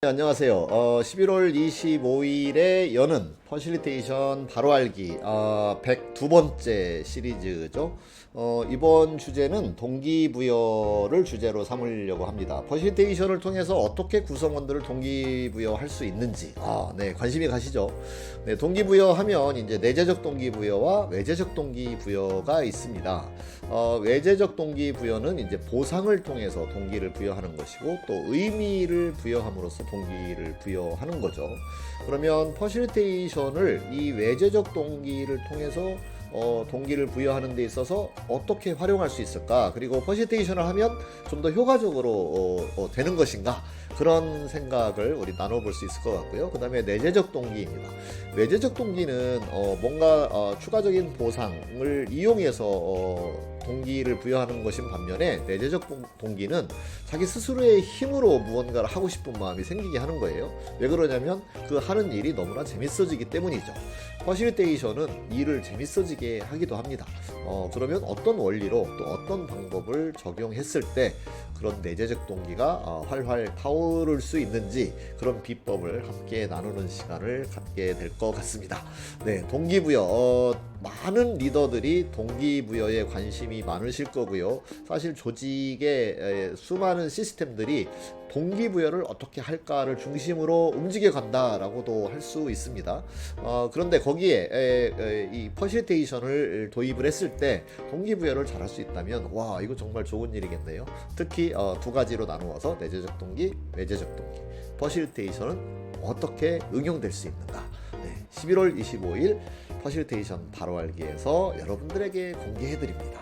네, 안녕하세요. 어, 11월 25일에 여는 퍼실리테이션 바로 알기 어, 102번째 시리즈죠. 어, 이번 주제는 동기부여를 주제로 삼으려고 합니다. 퍼실리테이션을 통해서 어떻게 구성원들을 동기부여할 수 있는지 아, 네, 관심이 가시죠. 네, 동기부여하면 이제 내재적 동기부여와 외재적 동기부여가 있습니다. 어, 외재적 동기부여는 이제 보상을 통해서 동기를 부여하는 것이고 또 의미를 부여함으로써 동기를 부여하는 거죠. 그러면 퍼실리테이션 을 이 외재적 동기를 통해서 어, 동기를 부여하는 데 있어서 어떻게 활용할 수 있을까? 그리고 퍼실리테이션을 하면 좀 더 효과적으로 어, 어, 되는 것인가? 그런 생각을 우리 나눠볼 수 있을 것 같고요. 그 다음에 내재적 동기입니다. 외재적 동기는 어, 뭔가 어, 추가적인 보상을 이용해서 어, 동기를 부여하는 것인 반면에 내재적 동- 동기는 자기 스스로의 힘으로 무언가를 하고 싶은 마음이 생기게 하는 거예요. 왜 그러냐면 그 하는 일이 너무나 재밌어지기 때문이죠. 퍼실테이션은 일을 재밌어지게 하기도 합니다. 어, 그러면 어떤 원리로 또 어떤 방법을 적용했을 때 그런 내재적 동기가 어, 활활 타오를 수 있는지 그런 비법을 함께 나누는 시간을 갖게 될 것 같습니다. 네, 동기부여. 어, 많은 리더들이 동기부여에 관심이 많으실 거고요. 사실 조직의 에, 수많은 시스템들이 동기부여를 어떻게 할까를 중심으로 움직여 간다라고도 할 수 있습니다. 어, 그런데 거기에 에, 에, 이 퍼실테이션을 도입을 했을 때 동기부여를 잘 할 수 있다면 와 이거 정말 좋은 일이겠네요. 특히 어, 두 가지로 나누어서 내재적 동기, 외재적 동기. 퍼실테이션은 어떻게 응용될 수 있는가? 네, 11월 25일 퍼실테이션 바로 알기에서 여러분들에게 공개해 드립니다.